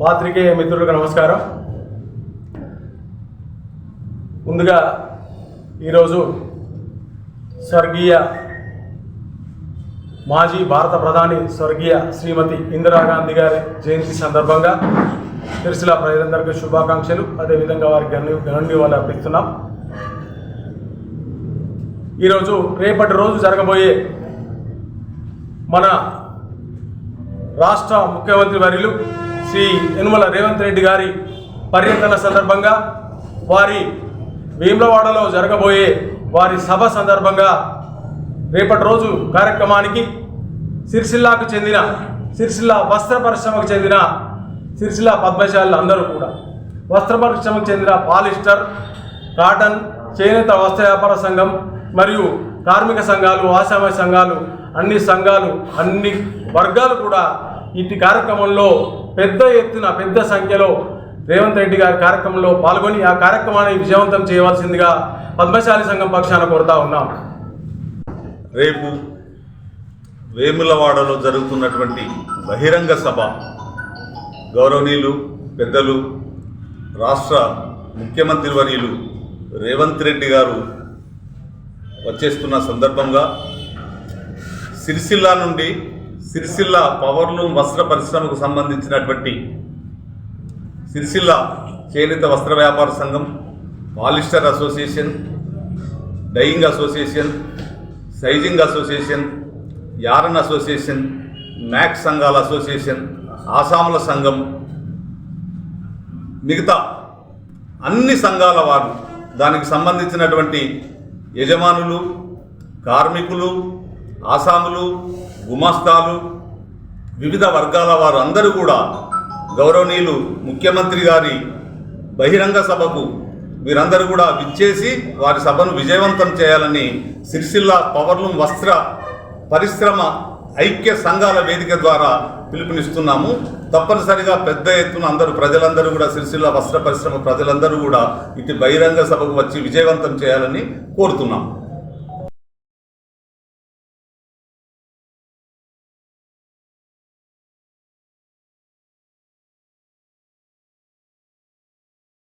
పాత్రికేయ మిత్రులకు నమస్కారం. ముందుగా ఈరోజు స్వర్గీయ మాజీ భారత ప్రధాని స్వర్గీయ శ్రీమతి ఇందిరాగాంధీ గారి జయంతి సందర్భంగా సిరిసిల్ల ప్రజలందరికీ శుభాకాంక్షలు. అదేవిధంగా వారికి గణ్య గణనీయాలు అర్పిస్తున్నాం. ఈరోజు రేపటి రోజు జరగబోయే మన రాష్ట్ర ముఖ్యమంత్రి వర్యులు శ్రీ యనుమల రేవంత్ రెడ్డి గారి పర్యటన సందర్భంగా వారి వేములవాడలో జరగబోయే వారి సభ సందర్భంగా రేపటి రోజు కార్యక్రమానికి సిరిసిల్లాకు చెందిన సిరిసిల్ల వస్త్ర పరిశ్రమకు చెందిన సిరిసిల్ల పద్మశాలు అందరూ కూడా. వస్త్ర పరిశ్రమకు చెందిన పాలిస్టర్ కాటన్ చేనేత వస్త్ర వ్యాపార సంఘం మరియు కార్మిక సంఘాలు ఆశామ సంఘాలు అన్ని సంఘాలు అన్ని వర్గాలు కూడా ఇటు కార్యక్రమంలో పెద్ద ఎత్తున పెద్ద సంఖ్యలో రేవంత్ రెడ్డి గారి కార్యక్రమంలో పాల్గొని ఆ కార్యక్రమాన్ని విజయవంతం చేయవలసిందిగా పద్మశాలి సంఘం పక్షాన కోరుతా ఉన్నాం. రేపు వేములవాడలో జరుగుతున్నటువంటి బహిరంగ సభ గౌరవనీయులు పెద్దలు రాష్ట్ర ముఖ్యమంత్రి వర్యులు రేవంత్ రెడ్డి గారు వచ్చేస్తున్న సందర్భంగా సిరిసిల్ల నుండి సిరిసిల్ల పవర్లూమ్ వస్త్ర పరిశ్రమకు సంబంధించినటువంటి సిరిసిల్ల చేనేత వస్త్ర వ్యాపార సంఘం polyester association dyeing association sizing association yarn association Mac సంఘాల అసోసియేషన్ ఆసాముల సంఘం మిగతా అన్ని సంఘాల వారు దానికి సంబంధించినటువంటి యజమానులు కార్మికులు ఆసాములు గుమాస్తాలు వివిధ వర్గాల వారు అందరూ కూడా గౌరవనీయులు ముఖ్యమంత్రి గారి బహిరంగ సభకు వీరందరూ కూడా విచ్చేసి వారి సభను విజయవంతం చేయాలని సిరిసిల్ల పవర్లూమ్ వస్త్ర పరిశ్రమ ఐక్య సంఘాల వేదిక ద్వారా పిలుపునిస్తున్నాము. తప్పనిసరిగా పెద్ద ఎత్తున అందరూ ప్రజలందరూ కూడా సిరిసిల్ల వస్త్ర పరిశ్రమ ప్రజలందరూ కూడా ఇటు బహిరంగ సభకు వచ్చి విజయవంతం చేయాలని కోరుతున్నాము.